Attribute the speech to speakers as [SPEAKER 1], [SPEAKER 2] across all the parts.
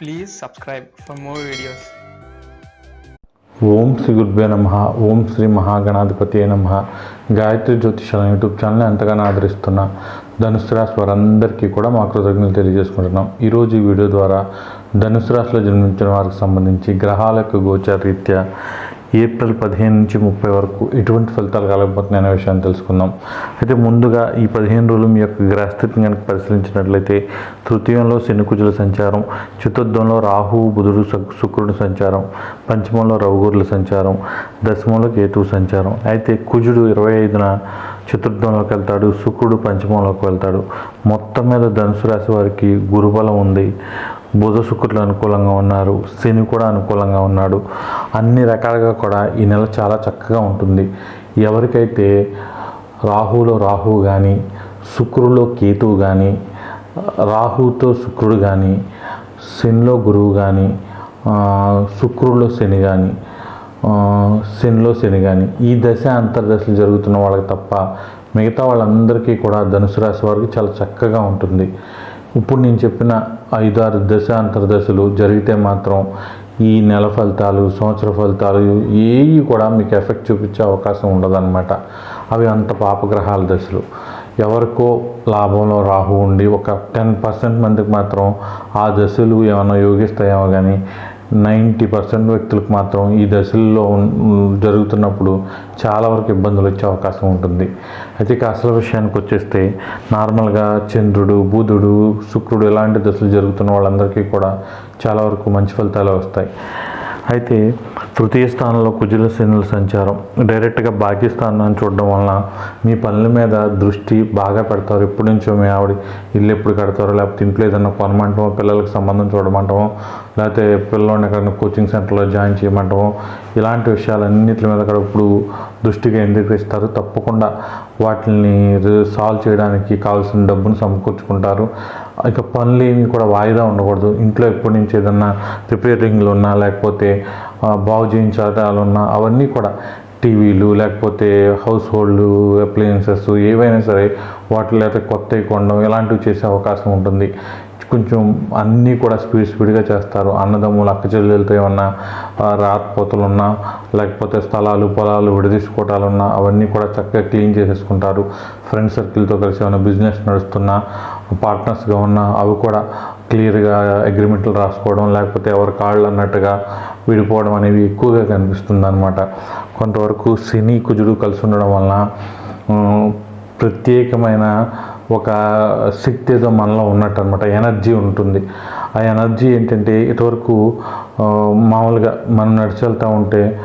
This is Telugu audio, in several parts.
[SPEAKER 1] Please subscribe for more videos
[SPEAKER 2] ఓం శ్రీ గురుభ్యో నమ ఓం శ్రీ మహాగణాధిపతి నమ. గాయత్రి జ్యోతిషాల యూట్యూబ్ ఛానల్ ఎంతగానో ఆదరిస్తున్న ధనుసు రాశి వారందరికీ కూడా మా కృతజ్ఞతలు తెలియజేసుకుంటున్నాం. ఈరోజు ఈ వీడియో ద్వారా ధనుసు రాశిలో జన్మించిన వారికి సంబంధించి గ్రహాలకు గోచర రీత్యా ఏప్రిల్ పదిహేను నుంచి ముప్పై వరకు ఎటువంటి ఫలితాలు కలగబోతున్నాయి అనే విషయాన్ని తెలుసుకుందాం. అయితే ముందుగా ఈ పదిహేను రోజులు మీ యొక్క గ్రహస్థితిని కనుక పరిశీలించినట్లయితే తృతీయంలో శనికుజుల సంచారం చతుర్థంలో రాహు బుధుడు శుక్రుడు సంచారం పంచమంలో రవుగురుల సంచారం దశమంలో కేతువు సంచారం. అయితే కుజుడు ఇరవై ఐదున చతుర్థంలోకి వెళ్తాడు శుక్రుడు పంచమంలోకి వెళ్తాడు. మొత్తం మీద ధనుసు రాశి వారికి గురుబలం ఉంది. బుధ శుక్రులు అనుకూలంగా ఉన్నారు శని కూడా అనుకూలంగా ఉన్నాడు. అన్ని రకాలుగా కూడా ఈ నెల చాలా చక్కగా ఉంటుంది. ఎవరికైతే రాహులో రాహు కానీ శుక్రులో కేతువు కానీ రాహుతో శుక్రుడు కానీ శనిలో గురువు కానీ శుక్రుడిలో శని కానీ శనిలో శని కానీ ఈ దశ అంతర్దశలు జరుగుతున్న వాళ్ళకి తప్ప మిగతా వాళ్ళందరికీ కూడా ధనుసు రాశి వారికి చాలా చక్కగా ఉంటుంది. ఇప్పుడు నేను చెప్పిన ఐదారు దశ అంతర్దశలు జరిగితే మాత్రం ఈ నెల ఫలితాలు సంవత్సర ఫలితాలు ఏవి కూడా మీకు ఎఫెక్ట్ చూపించే అవకాశం ఉండదన్నమాట. అవి అంత పాపగ్రహాల దశలు. ఎవరికో లాభంలో రాహు ఉండి ఒక టెన్ పర్సెంట్ మందికి మాత్రం ఆ దశలు ఏమైనా యోగిస్తాయేమో కానీ నైంటీ పర్సెంట్ వ్యక్తులకు మాత్రం ఈ దశల్లో జరుగుతున్నప్పుడు చాలా వరకు ఇబ్బందులు వచ్చే అవకాశం ఉంటుంది. అయితే ఇక అసలు విషయానికి వచ్చేస్తే నార్మల్గా చంద్రుడు బుధుడు శుక్రుడు ఇలాంటి దశలు జరుగుతున్న వాళ్ళందరికీ కూడా చాలా వరకు మంచి ఫలితాలు వస్తాయి. అయితే తృతీయ స్థానంలో కుజుల శనుల సంచారం. డైరెక్ట్గా భాగ్యస్థానాన్ని చూడడం వలన మీ పనుల మీద దృష్టి బాగా పెడతారు. ఎప్పటి నుంచో మీ ఆవిడ ఇల్లు ఎప్పుడు కడతారో లేకపోతే ఇంట్లో ఏదైనా కొనమంటామో పిల్లలకు సంబంధం చూడమంటామో లేకపోతే పిల్లల్ని ఎక్కడైనా కోచింగ్ సెంటర్లో జాయిన్ చేయమంటామో ఇలాంటి విషయాలన్నిటి మీద కూడా ఇప్పుడు దృష్టి కేంద్రీకరిస్తారు. తప్పకుండా వాటిని సాల్వ్ చేయడానికి కావాల్సిన డబ్బును సమకూర్చుకుంటారు. ఇక పనులు ఏమి కూడా వాయిదా ఉండకూడదు. ఇంట్లో ఎప్పటి నుంచి ఏదన్నా రిపేరింగ్లు ఉన్నా లేకపోతే బాగు చేయించాలు ఉన్నా అవన్నీ కూడా టీవీలు లేకపోతే హౌస్ హోల్డ్ అప్లయన్సెస్ ఏవైనా సరే వాటిలో అయితే కొత్తవి కొనడం ఇలాంటివి చేసే అవకాశం ఉంటుంది. కొంచెం అన్నీ కూడా స్పీడ్ స్పీడ్గా చేస్తారు. అన్నదమ్ములు అక్క చెల్లెలతో ఏమన్నా రాతపోతలు ఉన్నా లేకపోతే స్థలాలు పొలాలు విడదీసుకోవటాలు ఉన్నా అవన్నీ కూడా చక్కగా క్లీన్ చేసేసుకుంటారు. ఫ్రెండ్ సర్కిల్తో కలిసి ఏమైనా బిజినెస్ నడుస్తున్నా పార్ట్నర్స్గా ఉన్న అవి కూడా క్లియర్గా అగ్రిమెంట్లు రాసుకోవడం లేకపోతే ఎవరి కాళ్ళు అన్నట్టుగా విడిపోవడం అనేవి ఎక్కువగా కనిపిస్తుంది అనమాట కొంతవరకు శని కుజుడు కలిసి ఉండడం వలన ప్రత్యేకమైన ఒక శక్తి ఏదో మనలో ఉన్నట్టు అనమాట ఎనర్జీ ఉంటుంది. ఆ ఎనర్జీ ఏంటంటే ఇటువరకు మామూలుగా మనం నడిచి వెళ్తూ ఉంటే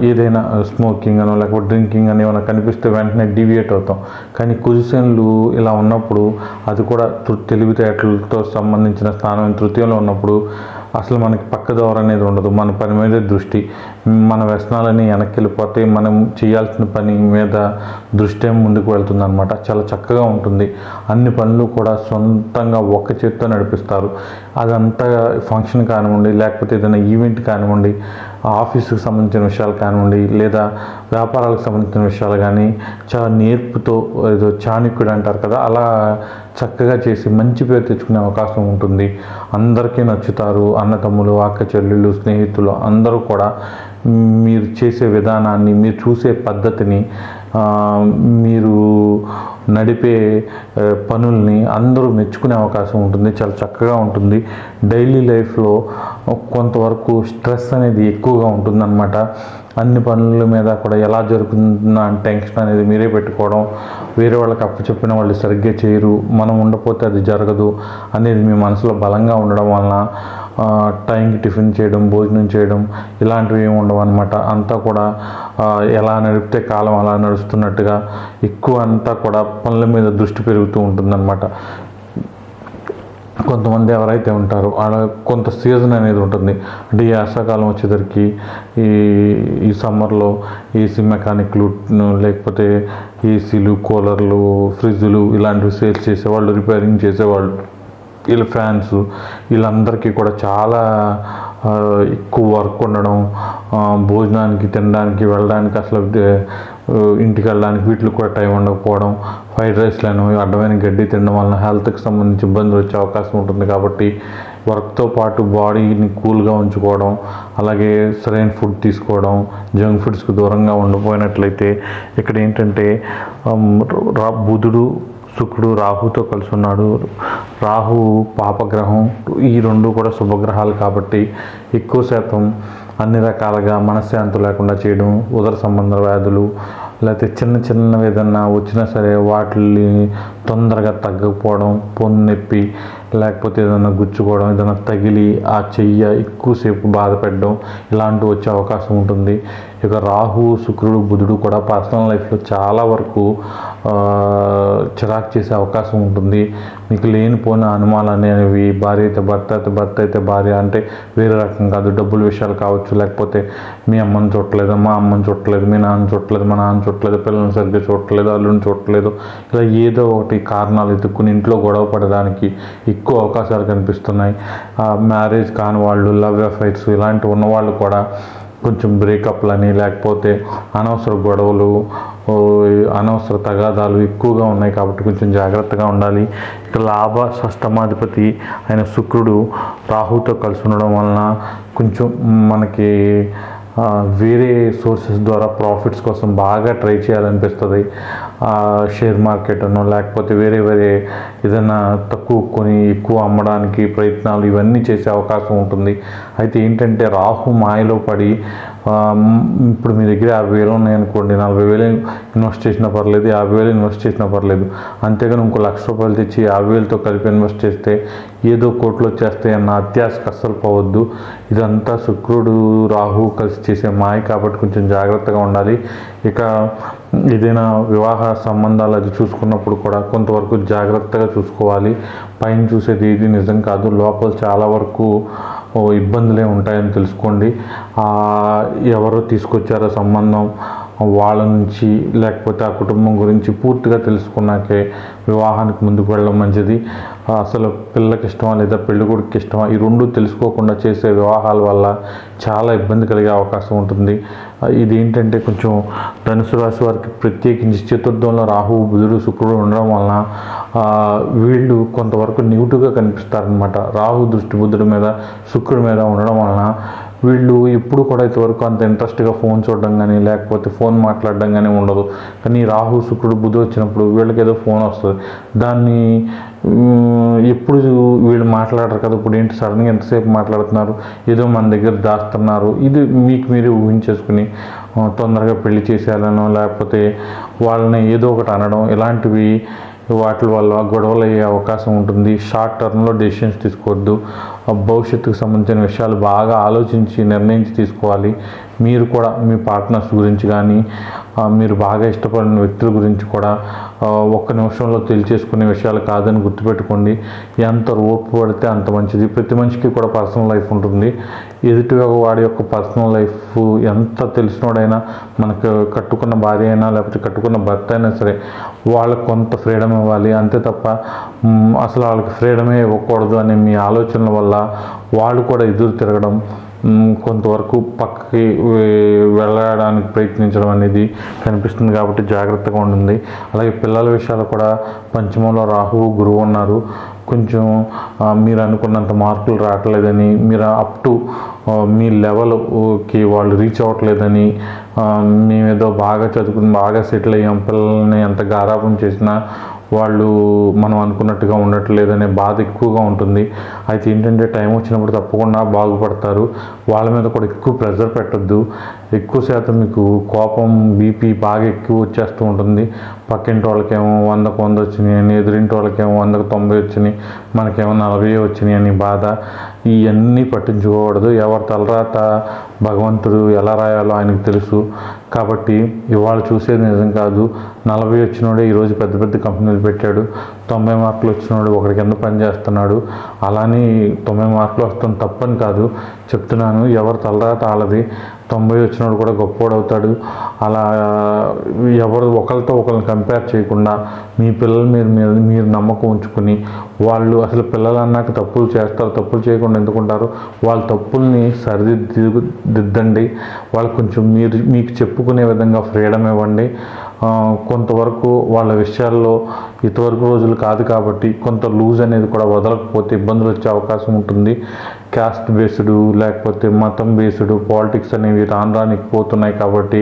[SPEAKER 2] ఏదైనా స్మోకింగ్ అనో లేకపోతే డ్రింకింగ్ అని ఏమైనా కనిపిస్తే వెంటనే డివియేట్ అవుతాం. కానీ కుజిషన్లు ఇలా ఉన్నప్పుడు అది కూడా తృ- తెలివితేటలతో సంబంధించిన స్థానం తృతీయంలో ఉన్నప్పుడు అసలు మనకి పక్క దోర అనేది ఉండదు. మన పని మీద దృష్టి. మన వ్యసనాలని వెనక్కి వెళ్ళిపోతే మనం చేయాల్సిన పని మీద దృష్టి ముందుకు వెళ్తుంది అనమాట చాలా చక్కగా ఉంటుంది. అన్ని పనులు కూడా సొంతంగా ఒక్క చేత్తో నడిపిస్తారు. అదంతా ఫంక్షన్ కానివ్వండి లేకపోతే ఏదైనా ఈవెంట్ కానివ్వండి ఆఫీసుకు సంబంధించిన విషయాలు కానివ్వండి లేదా వ్యాపారాలకు సంబంధించిన విషయాలు కానీ చాలా నేర్పుతో ఏదో చాణక్యుడు అంటారు కదా అలా చక్కగా చేసి మంచి పేరు తెచ్చుకునే అవకాశం ఉంటుంది. అందరికీ నచ్చుతారు. అన్నతమ్ములు అక్క చెల్లెళ్ళు స్నేహితులు అందరూ కూడా మీరు చేసే విధానాన్ని మీరు చూసే పద్ధతిని మీరు నడిపే పనుల్ని అందరూ మెచ్చుకునే అవకాశం ఉంటుంది చాలా చక్కగా ఉంటుంది. డైలీ లైఫ్లో కొంతవరకు స్ట్రెస్ అనేది ఎక్కువగా ఉంటుందన్నమాట. అన్ని పనుల మీద కూడా ఎలా జరుగుతుందా అని టెన్షన్ అనేది మీరే పెట్టుకోవడం వేరే వాళ్ళకి అప్పచెప్పిన వాళ్ళు సరిగ్గా చేయరు మనం ఉండపోతే అది జరగదు అనేది మీ మనసులో బలంగా ఉండడం వలన టైంకి టిఫిన్ చేయడం భోజనం చేయడం ఇలాంటివి ఏమి ఉండవు అనమాట అంతా కూడా ఎలా నడిపితే కాలం అలా నడుస్తున్నట్టుగా ఎక్కువ అంతా కూడా పనుల మీద దృష్టి పెరుగుతూ ఉంటుందన్నమాట. కొంతమంది ఎవరైతే ఉంటారో అలా కొంత సీజన్ అనేది ఉంటుంది. అంటే ఈ వర్షాకాలం వచ్చేసరికి ఈ ఈ సమ్మర్లో ఏసీ మెకానిక్లు లేకపోతే ఏసీలు కూలర్లు ఫ్రిడ్జ్లు ఇలాంటివి సేల్స్ చేసేవాళ్ళు రిపేరింగ్ చేసేవాళ్ళు. వీళ్ళ ఫ్యాన్స్ వీళ్ళందరికీ కూడా చాలా ఎక్కువ వర్క్ ఉండడం భోజనానికి తినడానికి వెళ్ళడానికి అసలు ఇంటికి వెళ్ళడానికి వీటికి కూడా టైం ఉండకపోవడం ఫ్రైడ్ రైస్లను అడ్డమైన గడ్డి తినడం వలన హెల్త్కి సంబంధించి ఇబ్బందులు వచ్చే అవకాశం ఉంటుంది కాబట్టి వర్క్తో పాటు బాడీని కూల్గా ఉంచుకోవడం అలాగే సరైన ఫుడ్ తీసుకోవడం జంక్ ఫుడ్స్కి దూరంగా ఉండిపోయినట్లయితే ఇక్కడ ఏంటంటే బుధుడు శుక్రుడు రాహుతో కలిసి ఉన్నాడు. రాహు పాపగ్రహం ఈ రెండు కూడా శుభగ్రహాలు కాబట్టి ఎక్కువ శాతం అన్ని రకాలుగా మనశ్శాంతి లేకుండా చేయడం ఉదర సంబంధ వ్యాధులు లేకపోతే చిన్న చిన్నవి ఏదన్నా వచ్చినా సరే వాటిని తొందరగా తగ్గకపోవడం పొన్ను నొప్పి లేకపోతే ఏదైనా గుచ్చుకోవడం ఏదైనా తగిలి ఆ చెయ్య ఎక్కువసేపు బాధపెట్టడం ఇలాంటివి వచ్చే అవకాశం ఉంటుంది. ఇక రాహు శుక్రుడు బుధుడు కూడా పర్సనల్ లైఫ్లో చాలా వరకు చిరాకు చేసే అవకాశం ఉంటుంది. మీకు లేనిపోయిన అనుమానాలు అనేవి భార్య అయితే భర్త అయితే భర్త అయితే భార్య అంటే వేరే రకం కాదు. డబ్బుల విషయాలు కావచ్చు లేకపోతే మీ అమ్మని చూడలేదు మా అమ్మని చూడలేదు మీ నాన్న చూడలేదు మా నాన్న చూడలేదు పిల్లల్ని సరిగ్గా చూడట్లేదు అల్లుని చూడట్లేదు. ఇలా ఏదో ఒకటి కారణాలు ఎత్తుక్కుని ఇంట్లో గొడవ పడడానికి ఎక్కువ అవకాశాలు కనిపిస్తున్నాయి. మ్యారేజ్ కాని వాళ్ళు లవ్ అఫైర్స్ ఇలాంటివి ఉన్నవాళ్ళు కూడా కొంచెం బ్రేకప్లని లేకపోతే అనవసర గొడవలు అనవసర తగాదాలు ఎక్కువగా ఉన్నాయి కాబట్టి కొంచెం జాగ్రత్తగా ఉండాలి. ఇక లాభ షష్టమాధిపతి అయిన శుక్రుడు రాహుతో కలిసి ఉండడం వలన కొంచెం మనకి వేరే సోర్సెస్ ద్వారా ప్రాఫిట్స్ కోసం బాగా ట్రై చేయాలనిపిస్తుంది. షేర్ మార్కెట్ అనో లేకపోతే వేరే వేరే ఏదైనా తక్కువ కొని ఎక్కువ అమ్మడానికి ప్రయత్నాలు ఇవన్నీ చేసే అవకాశం ఉంటుంది. అయితే ఏంటంటే రాహు మాయలో పడి ఇప్పుడు మీ దగ్గర యాభై వేలు ఉన్నాయనుకోండి నలభై వేలు ఇన్వెస్ట్ చేసినా పర్లేదు యాభై వేలు ఇన్వెస్ట్ చేసినా పర్లేదు. అంతేగాని ఇంకో లక్ష రూపాయలు తెచ్చి యాభై వేలతో కలిపి ఇన్వెస్ట్ చేస్తే ఏదో కోట్లు వచ్చేస్తాయి అన్న అత్యాశకు అస్సలు పోవద్దు. ఇదంతా శుక్రుడు రాహు కలిసి చేసే మాయ కాబట్టి కొంచెం జాగ్రత్తగా ఉండాలి. ఇక ఏదైనా వివాహ సంబంధాలు అది చూసుకున్నప్పుడు కూడా కొంతవరకు జాగ్రత్తగా చూసుకోవాలి. పైన చూసేది ఏది నిజం కాదు. లోపల చాలా వరకు ఇబ్బందులే ఉంటాయని తెలుసుకోండి. ఎవరు ఎవరో తీసుకొచ్చారో సంబంధం వాళ్ళ నుంచి లేకపోతే ఆ కుటుంబం గురించి పూర్తిగా తెలుసుకున్నాకే వివాహానికి ముందుకు వెళ్ళడం మంచిది. అసలు పిల్లకి ఇష్టమా లేదా పెళ్ళికొడుకు ఇష్టమా? ఈ రెండు తెలుసుకోకుండా చేసే వివాహాల వల్ల చాలా ఇబ్బంది కలిగే అవకాశం ఉంటుంది. ఇది ఏంటంటే కొంచెం ధనుసు రాశి వారికి ప్రత్యేకించి చతుర్థంలో రాహు బుధుడు శుక్రుడు ఉండడం వలన వీళ్ళు కొంతవరకు నెగిటివ్గా కనిపిస్తారనమాట రాహు దృష్టి బుద్ధుడి మీద శుక్రుడి మీద ఉండడం వలన వీళ్ళు ఎప్పుడు కూడా ఇంతవరకు అంత ఇంట్రెస్ట్గా ఫోన్ చూడడం కానీ లేకపోతే ఫోన్ మాట్లాడడం కానీ ఉండదు. కానీ రాహు శుక్రుడు బుధుడు వచ్చినప్పుడు వీళ్ళకి ఏదో ఫోన్ వస్తుంది. దాన్ని ఎప్పుడు వీళ్ళు మాట్లాడరు కదా ఇప్పుడు ఏంటి సడన్గా ఎంతసేపు మాట్లాడుతున్నారు? ఏదో మన దగ్గర దాస్తున్నారు. ఇది మీకు మీరే ఊహించేసుకుని తొందరగా పెళ్ళి చేసేయాలనో లేకపోతే వాళ్ళని ఏదో ఒకటి అనడం ఇలాంటివి వాటి వల్ల గొడవలు అయ్యే అవకాశం ఉంటుంది. షార్ట్ టర్మ్లో డెసిషన్స్ తీసుకోవద్దు. ఆ భవిష్యత్తుకు సంబంధించిన విషయాలు బాగా ఆలోచించి నిర్ణయించి తీసుకోవాలి. మీరు కూడా మీ పార్ట్నర్స్ గురించి కానీ మీరు బాగా ఇష్టపడిన వ్యక్తుల గురించి కూడా ఒక్క నిమిషంలో తెలియచేసుకునే విషయాలు కాదని గుర్తుపెట్టుకోండి. ఎంత ఓర్పు పడితే అంత మంచిది. ప్రతి మనిషికి కూడా పర్సనల్ లైఫ్ ఉంటుంది. ఎదుటి వాడి యొక్క పర్సనల్ లైఫ్ ఎంత తెలిసినోడైనా మనకు కట్టుకున్న భార్య అయినా లేకపోతే కట్టుకున్న భర్త అయినా సరే వాళ్ళకు కొంత ఫ్రీడమ్ ఇవ్వాలి. అంతే తప్ప అసలు వాళ్ళకి ఫ్రీడమే ఇవ్వకూడదు అనే మీ ఆలోచనల వల్ల వాళ్ళు కూడా ఎదురు తిరగడం కొంతవరకు పక్కకి వెళ్ళడానికి ప్రయత్నించడం అనేది కనిపిస్తుంది కాబట్టి జాగ్రత్తగా ఉంటుంది అలాగే పిల్లల విషయాలు కూడా పంచమంలో రాహువు గురువు ఉన్నారు. కొంచెం మీరు అనుకున్నంత మార్కులు రావట్లేదని మీరు అప్ టు మీ లెవెల్కి వాళ్ళు రీచ్ అవ్వట్లేదని మేమేదో బాగా చదువుకుని బాగా సెటిల్ అయ్యాం పిల్లల్ని ఎంత గారాపం చేసినా వాళ్ళు మనం అనుకున్నట్టుగా ఉండట్లేదనే బాధ ఎక్కువగా ఉంటుంది. అయితే ఏంటంటే టైం వచ్చినప్పుడు తప్పకుండా బాగుపడతారు. వాళ్ళ మీద కూడా ఎక్కువ ప్రెషర్ పెట్టద్దు. ఎక్కువ శాతం మీకు కోపం బీపీ బాగా ఎక్కువ వచ్చేస్తూ ఉంటుంది. పక్కింటి వాళ్ళకేమో వందకు వంద వచ్చినాయి అని ఎదురింటి వాళ్ళకేమో వందకు తొంభై వచ్చినాయి మనకేమో నలభై వచ్చినాయి అని బాధ. ఇవన్నీ పట్టించుకోకూడదు. ఎవరి తలరాత భగవంతుడు ఎలా రాయాలో ఆయనకు తెలుసు. కాబట్టి ఇవాళ చూసేది నిజం కాదు. నలభై వచ్చినోడే ఈరోజు పెద్ద పెద్ద కంపెనీలు పెట్టాడు. తొంభై మార్కులు వచ్చినోడు ఒకరి కింద పని చేస్తున్నాడు. తొంభై మార్కులు వస్తాం తప్పని కాదు. చెప్తున్నాను ఎవరి తలరాత వాళ్ళది. తొంభై వచ్చినోడు కూడా గొప్పోడు అవుతాడు. అలా ఎవరు ఒకరితో ఒకరిని కంపేర్ చేయకుండా మీ పిల్లల మీద మీరు నమ్మకం ఉంచుకుని వాళ్ళు అసలు పిల్లలు అన్నాక తప్పులు చేస్తారు. తప్పులు చేయకుండా ఎందుకుంటారు? వాళ్ళ తప్పుల్ని సరిదిద్దండి దిద్దండి వాళ్ళకి కొంచెం మీరు మీకు చెప్పుకునే విధంగా ఫ్రీడమ్ ఇవ్వండి. కొంతవరకు వాళ్ళ విషయాల్లో ఇంతవరకు రోజులు కాదు కాబట్టి కొంత లూజ్ అనేది కూడా వదలకపోతే ఇబ్బందులు వచ్చే అవకాశం ఉంటుంది. క్యాస్ట్ బేస్డ్ లేకపోతే మతం బేస్డ్ పాలిటిక్స్ అనేవి రాను రానికి పోతున్నాయి కాబట్టి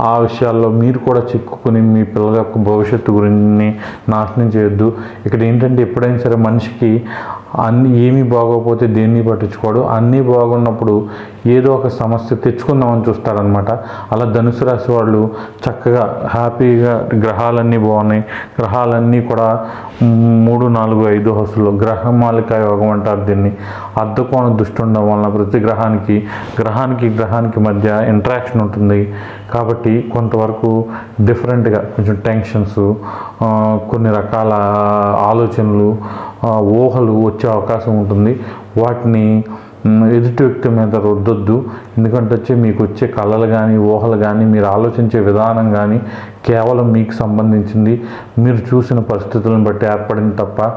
[SPEAKER 2] ఆ విషయాల్లో మీరు కూడా చిక్కుకుని మీ పిల్లల యొక్క భవిష్యత్తు గురించి నాశనం చేయొద్దు. ఇక్కడ ఏంటంటే ఎప్పుడైనా సరే మనిషికి అన్ని ఏమీ బాగోకపోతే దేన్ని పట్టించుకోడు? అన్నీ బాగున్నప్పుడు ఏదో ఒక సమస్య తెచ్చుకుందామని చూస్తారనమాట అలా ధనుసు రాశి వాళ్ళు చక్కగా హ్యాపీగా గ్రహాలన్నీ బాగున్నాయి. గ్రహాలన్నీ కూడా మూడు నాలుగు ఐదు హసులు. గ్రహమాలిక యోగం అంటారు దీన్ని. అర్ధకోణ దృష్టి ఉండడం వలన ప్రతి గ్రహానికి గ్రహానికి గ్రహానికి మధ్య ఇంటరాక్షన్ ఉంటుంది. కాబట్టి కొంతవరకు డిఫరెంట్గా కొంచెం టెన్షన్స్ కొన్ని రకాల ఆలోచనలు ఊహలు వచ్చే అవకాశం ఉంటుంది. వాటిని ఎదుటి వ్యక్తి మీద రుద్దొద్దు. ఎందుకంటే వచ్చి మీకు వచ్చే కళలు కానీ ఊహలు కానీ మీరు ఆలోచించే విధానం కానీ కేవలం మీకు సంబంధించింది మీరు చూసిన పరిస్థితులను బట్టి ఏర్పడింది తప్ప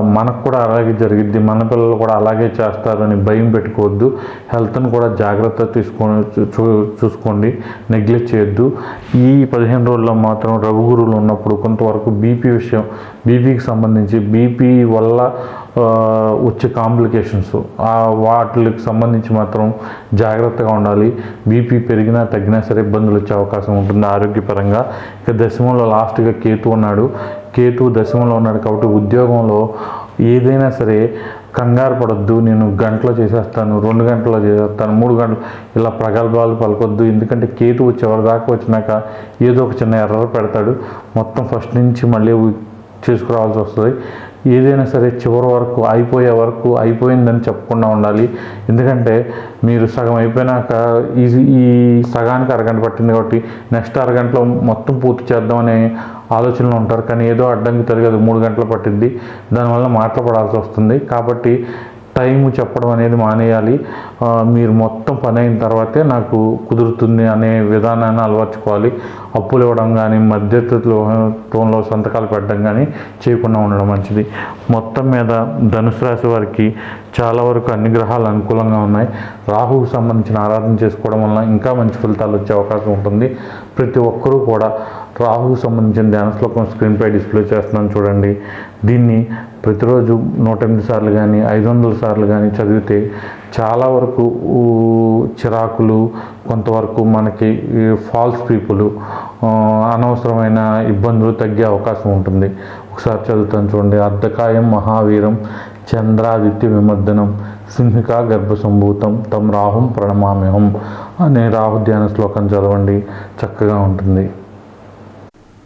[SPEAKER 2] మనకు కూడా అలాగే జరిగిద్ది మన పిల్లలు కూడా అలాగే చేస్తారని భయం పెట్టుకోవద్దు. హెల్త్ని కూడా జాగ్రత్త తీసుకొని చూ- చూ- చూసుకోండి నెగ్లెక్ట్ చేయొద్దు. ఈ పదిహేను రోజుల్లో మాత్రం రఘుగురులు ఉన్నప్పుడు కొంతవరకు బీపీ విషయం బీపీకి సంబంధించి బీపీ వల్ల వచ్చే కాంప్లికేషన్స్ వాటికి సంబంధించి మాత్రం జాగ్రత్తగా ఉండాలి. బీపీ పెరిగినా తగ్గినా సరే ఇబ్బందులు వచ్చే అవకాశం ఉంటుంది ఆరోగ్యపరంగా. ఇక దశమంలో లాస్ట్గా కేతు ఉన్నాడు. కేతు దశమంలో ఉన్నాడు కాబట్టి ఉద్యోగంలో ఏదైనా సరే కంగారు పడొద్దు నేను గంటలో చేసేస్తాను రెండు గంటల్లో చేసేస్తాను మూడు గంటలు ఇలా ప్రగల్భాలు పలకొద్దు. ఎందుకంటే కేతు చివరి దాకా వచ్చినాక ఏదో ఒక చిన్న ఎర్ర పెడతాడు. మొత్తం ఫస్ట్ నుంచి మళ్ళీ చేసుకురావాల్సి వస్తుంది. ఏదైనా సరే చివరి వరకు అయిపోయే వరకు అయిపోయిందని చెప్పకుండా ఉండాలి. ఎందుకంటే మీరు సగం అయిపోయినాక ఈ ఈ సగానికి అరగంట పట్టింది కాబట్టి నెక్స్ట్ అరగంటలో మొత్తం పూర్తి చేద్దామనే ఆలోచనలో ఉంటారు. కానీ ఏదో అడ్డంకి తిరగదు మూడు గంటలు పట్టింది దానివల్ల మాటలు పడాల్సి వస్తుంది. కాబట్టి టైం చెప్పడం అనేది మానేయాలి. మీరు మొత్తం పని అయిన తర్వాతే నాకు కుదురుతుంది అనే విధానాన్ని అలవర్చుకోవాలి. అప్పులు ఇవ్వడం కానీ మధ్యతత్వంలో సంతకాలు పెట్టడం కానీ చేయకుండా ఉండడం మంచిది. మొత్తం మీద ధనుసు రాశి వారికి చాలా వరకు అన్ని గ్రహాలు అనుకూలంగా ఉన్నాయి. రాహుకు సంబంధించిన ఆరాధన చేసుకోవడం వల్ల ఇంకా మంచి ఫలితాలు వచ్చే అవకాశం ఉంటుంది. ప్రతి ఒక్కరూ కూడా రాహుకు సంబంధించిన ధ్యాన శ్లోకం స్క్రీన్పై డిస్ప్లే చేస్తున్నాను చూడండి. దీన్ని ప్రతిరోజు నూట ఎనిమిది సార్లు కానీ ఐదు వందల సార్లు కానీ చదివితే చాలా వరకు చిరాకులు కొంతవరకు మనకి ఫాల్స్ పీపుల్ అనవసరమైన ఇబ్బందులు తగ్గే అవకాశం ఉంటుంది. ఒకసారి చదువుతాను చూడండి. అర్ధకాయం మహావీరం చంద్రాదిత్య విమర్దనం సింహిక గర్భసంభూతం తమ రాహుం ప్రణమామ్యహం అనే రాహు ధ్యాన శ్లోకం చదవండి. చక్కగా ఉంటుంది.